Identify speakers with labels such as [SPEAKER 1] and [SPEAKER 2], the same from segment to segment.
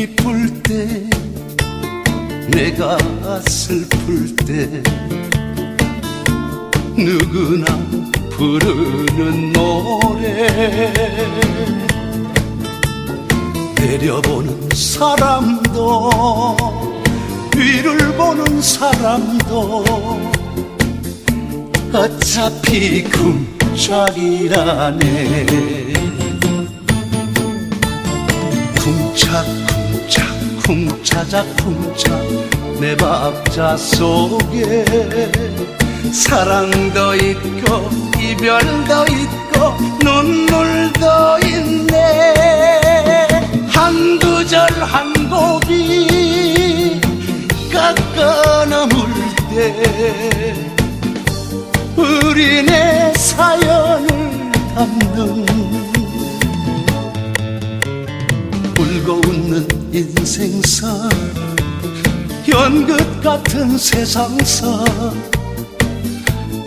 [SPEAKER 1] 기쁠 때 내가 슬플 때 누구나 부르는 노래. 내려보는 사람도 위를 보는 사람도 어차피 꿈짝이라네 쿵짝쿵짝 쿵차자 쿵짝 내 박자 속에 사랑도 있고 이별도 있고 눈물도 있네. 한 구절 한 곡이 깎아 넘을 때 우리네 사연을 담는 인생사 연극 같은 세상사.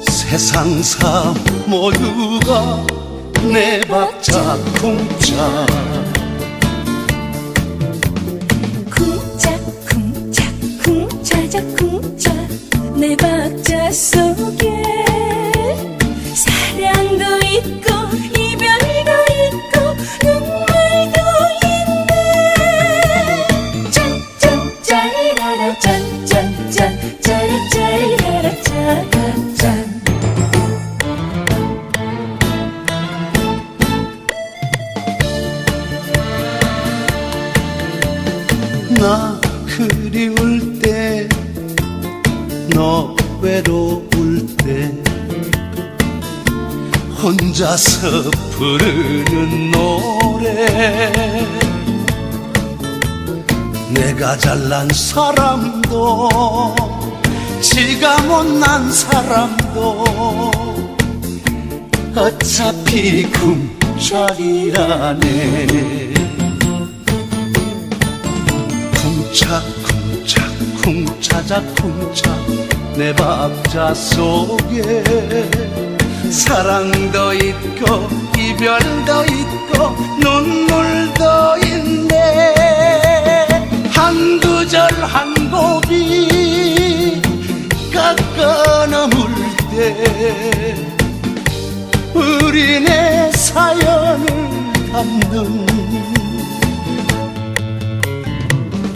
[SPEAKER 1] 세상사 모두가 내 박자 쿵짝
[SPEAKER 2] 쿵짝 쿵짝 쿵차자 쿵짝 내 박자 속에 사랑도 있고 짠짠짠 짜리 짜리라라 짜짠.
[SPEAKER 1] 나 그리울 때 너 외로울 때 혼자서 부르는 노래 내가 잘난 사람도 지가 못난 사람도 어차피 꿈자리라네. 쿵짝 쿵짝 쿵차자 쿵짝 내 박자 속에 사랑도 있고 이별도 있고 눈물 사연을 담는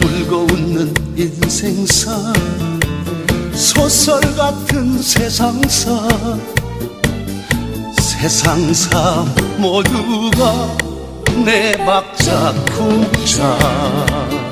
[SPEAKER 1] 울고 웃는 인생사 소설 같은 세상사. 세상사 모두가 내 박자 쿵짝